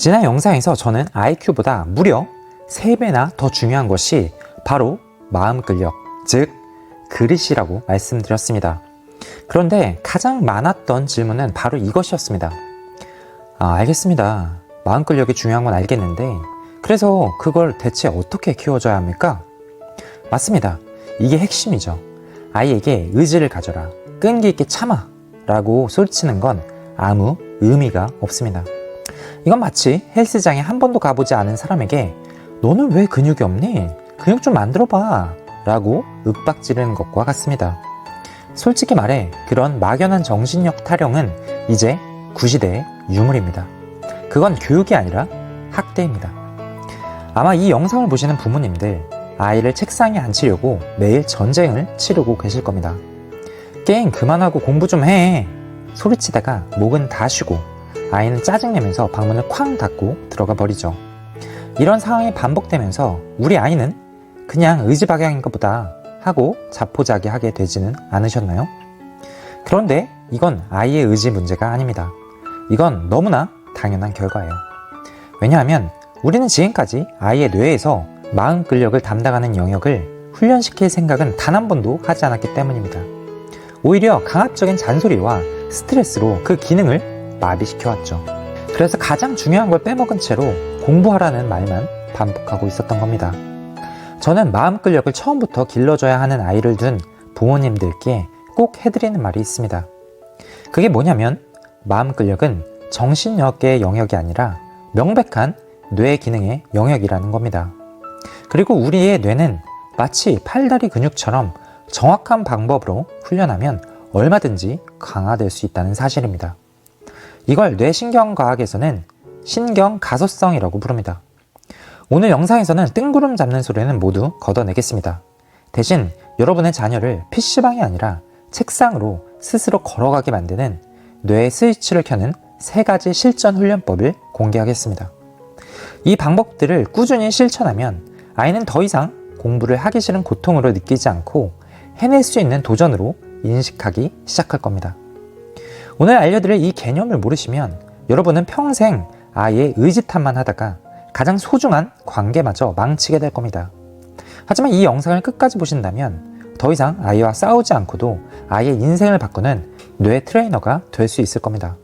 지난 영상에서 저는 IQ보다 무려 3배나 더 중요한 것이 바로 마음 근력, 즉, 그릇이라고 말씀드렸습니다. 그런데 가장 많았던 질문은 바로 이것이었습니다. 아, 알겠습니다. 마음 근력이 중요한 건 알겠는데, 그래서 그걸 대체 어떻게 키워줘야 합니까? 맞습니다. 이게 핵심이죠. 아이에게 의지를 가져라. 끈기 있게 참아. 라고 소리치는 건 아무 의미가 없습니다. 이건 마치 헬스장에 한 번도 가보지 않은 사람에게 너는 왜 근육이 없니? 근육 좀 만들어봐. 라고 윽박 지르는 것과 같습니다. 솔직히 말해 그런 막연한 정신력 타령은 이제 구시대의 유물입니다. 그건 교육이 아니라 학대입니다. 아마 이 영상을 보시는 부모님들 아이를 책상에 앉히려고 매일 전쟁을 치르고 계실 겁니다. 게임 그만하고 공부 좀 해. 소리치다가 목은 다 쉬고 아이는 짜증내면서 방문을 쾅 닫고 들어가 버리죠. 이런 상황이 반복되면서 우리 아이는 그냥 의지박약인가 보다 하고 자포자기하게 되지는 않으셨나요? 그런데 이건 아이의 의지 문제가 아닙니다. 이건 너무나 당연한 결과예요. 왜냐하면 우리는 지금까지 아이의 뇌에서 마음 근력을 담당하는 영역을 훈련시킬 생각은 단 한 번도 하지 않았기 때문입니다. 오히려 강압적인 잔소리와 스트레스로 그 기능을 마비시켜왔죠. 그래서 가장 중요한 걸 빼먹은 채로 공부하라는 말만 반복하고 있었던 겁니다. 저는 마음 근력을 처음부터 길러줘야 하는 아이를 둔 부모님들께 꼭 해드리는 말이 있습니다. 그게 뭐냐면 마음 근력은 정신력의 영역이 아니라 명백한 뇌 기능의 영역이라는 겁니다. 그리고 우리의 뇌는 마치 팔다리 근육처럼 정확한 방법으로 훈련하면 얼마든지 강화될 수 있다는 사실입니다. 이걸 뇌신경과학에서는 신경가소성이라고 부릅니다. 오늘 영상에서는 뜬구름 잡는 소리는 모두 걷어내겠습니다. 대신 여러분의 자녀를 PC방이 아니라 책상으로 스스로 걸어가게 만드는 뇌의 스위치를 켜는 세 가지 실전 훈련법을 공개하겠습니다. 이 방법들을 꾸준히 실천하면 아이는 더 이상 공부를 하기 싫은 고통으로 느끼지 않고 해낼 수 있는 도전으로 인식하기 시작할 겁니다. 오늘 알려드릴 이 개념을 모르시면 여러분은 평생 아이의 의지탄만 하다가 가장 소중한 관계마저 망치게 될 겁니다. 하지만 이 영상을 끝까지 보신다면 더 이상 아이와 싸우지 않고도 아이의 인생을 바꾸는 뇌 트레이너가 될 수 있을 겁니다.